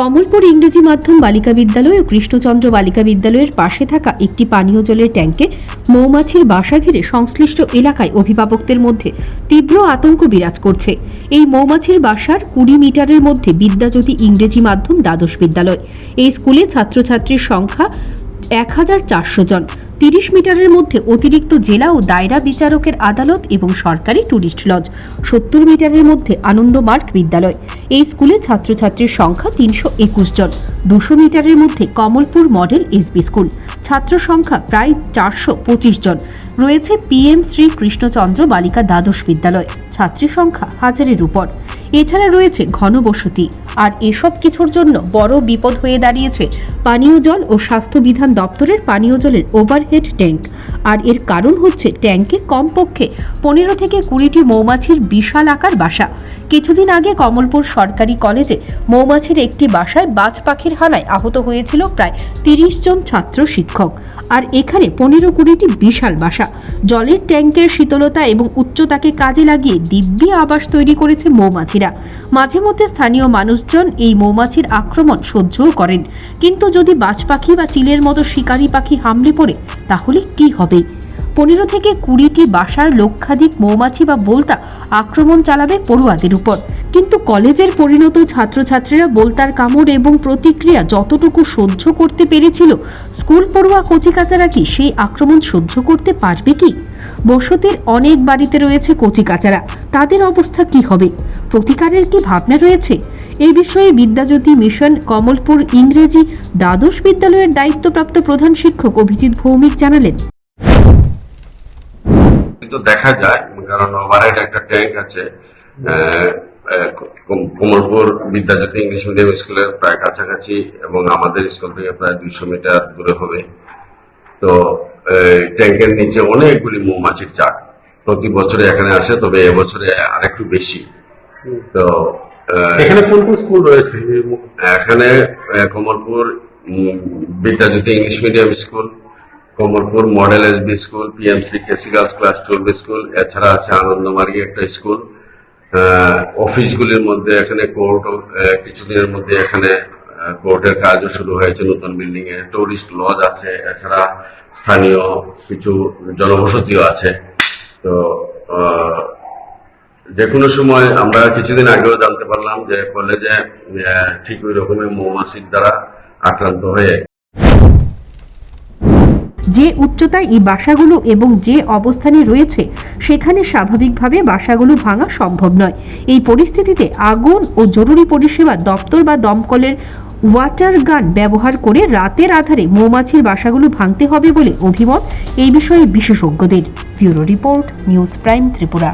কমলপুর ইংরেজি মাধ্যম বালিকা বিদ্যালয় ও কৃষ্ণচন্দ্র বালিকা বিদ্যালয়ের পাশে থাকা একটি পানীয় জলের ট্যাঙ্কে মৌমাছির বাসা ঘিরে সংশ্লিষ্ট এলাকায় অভিভাবকদের মধ্যে তীব্র আতঙ্ক বিরাজ করছে। এই মৌমাছির বাসার কুড়ি মিটারের মধ্যে বিদ্যাজ্যোতি ইংরেজি মাধ্যম দ্বাদশ বিদ্যালয়। এই স্কুলে ছাত্রছাত্রীর সংখ্যা এক হাজার চারশো জন। তিরিশ মিটারের মধ্যে অতিরিক্ত জেলা ও দায়রা বিচারকের আদালত এবং সরকারি ট্যুরিস্ট লজ। সত্তর মিটারের মধ্যে আনন্দমার্গ বিদ্যালয়। এই স্কুলে ছাত্রছাত্রীর সংখ্যা তিনশো একুশ জন। দুশো মিটারের মধ্যে কমলপুর মডেল এসবি স্কুল। ছাত্র সংখ্যা প্রায় চারশো পঁচিশ জন। রয়েছে পিএম শ্রী কৃষ্ণচন্দ্র বালিকা দ্বাদশ বিদ্যালয়। ছাত্রী সংখ্যা হাজারের উপর। এছাড়া রয়েছে ঘনবসতি আর এসব কিছুর জন্য বড় বিপদ হয়ে দাঁড়িয়েছে পানীয় জল ও স্বাস্থ্যবিধান দপ্তরের পানীয় জলের ওভারহেড ট্যাঙ্ক আর এর কারণ হচ্ছে ট্যাঙ্কে কমপক্ষে পনেরো থেকে কুড়িটি মৌমাছির বিশাল আকার বাসা। কিছুদিন আগে কমলপুর সরকারি কলেজে মৌমাছির একটি বাসায় বাজ পাখির হানায় আহত হয়েছিল প্রায় তিরিশ জন ছাত্র শিক্ষক। আর এখানে পনেরো কুড়িটি বিশাল বাসা। জলের ট্যাঙ্কের শীতলতা এবং উচ্চতাকে কাজে লাগিয়ে দিব্যি আবাস তৈরি করেছে মৌমাছিরা। মাঝে মধ্যে স্থানীয় মানুষজন এই মৌমাছির আক্রমণ সহ্যও করেন। কিন্তু যদি বাজ পাখি বা চিলের মতো শিকারী পাখি হামলে পড়ে, তাহলে কি হবে? পনেরো থেকে কুড়িটি বাসার লক্ষাধিক মৌমাছি বা বোলতা আক্রমণ চালাবে পড়ুয়াদের উপর। কিন্তু কলেজের পরিণত ছাত্রছাত্রীরা বোলতার কামড় এবং প্রতিক্রিয়া যতটুকু সহ্য করতে পেরেছিল, স্কুল পড়ুয়া কচিকাচারা কি সেই আক্রমণ সহ্য করতে পারবে কি? বসতির অনেক বাড়িতে রয়েছে কচিকাচারা। তাদের অবস্থা কি হবে? প্রতিকারের কি ভাবনা রয়েছে? এই বিষয়ে বিদ্যাজ্যোতি মিশন কমলপুর ইংরেজি দ্বাদশ বিদ্যালয়ের দায়িত্বপ্রাপ্ত প্রধান শিক্ষক অভিজিৎ ভৌমিক জানালেন। তো দেখা যায় কারণ ওভারহেড একটা ট্যাঙ্ক আছে আহ, আহ, কম- বিদ্যাজ্যোতি ইংলিশ মিডিয়াম স্কুলের প্রায় কাছাকাছি এবং আমাদের স্কুল থেকে প্রায় দুইশো মিটার দূরে হবে। তো ট্যাঙ্কের নিচে অনেকগুলি মৌমাছির চাক। প্রতি বছরে এখানে আসে তবে এবছরে আরেকটু বেশি। তো এখানে কোন কোন স্কুল রয়েছে? এখানে Kamalpur Bidyajyoti English medium school Kamalpur model SB school, PMC KC girls class twelve school, এছাড়া আছে আনন্দমার্গী একটা স্কুল। অফিসগুলির মধ্যে এখানে কোর্ট কিছুদিনের মধ্যে এখানে কোর্টের কাজও শুরু হয়েছে নতুন বিল্ডিং এ টুরিস্ট লজ আছে, এছাড়া স্থানীয় কিছু জনবসতিও আছে। তো যে কোনো সময় আমরা কিছুদিন আগেও জানতে পারলাম যে কলেজে ঠিক ওই রকমের মৌমাছির দ্বারা আক্রান্ত হয়ে যে উচ্চতায় এই বাসাগুলো এবং যে অবস্থানে রয়েছে, সেখানে স্বাভাবিকভাবে বাসাগুলো ভাঙা সম্ভব নয়। এই পরিস্থিতিতে আগুন ও জরুরি পরিষেবা দপ্তর বা দমকলের ওয়াটার গান ব্যবহার করে রাতের আধারে মৌমাছির বাসাগুলো ভাঙতে হবে বলে অভিমত এই বিষয়ে বিশেষজ্ঞদের। Bureau report, news prime Tripura.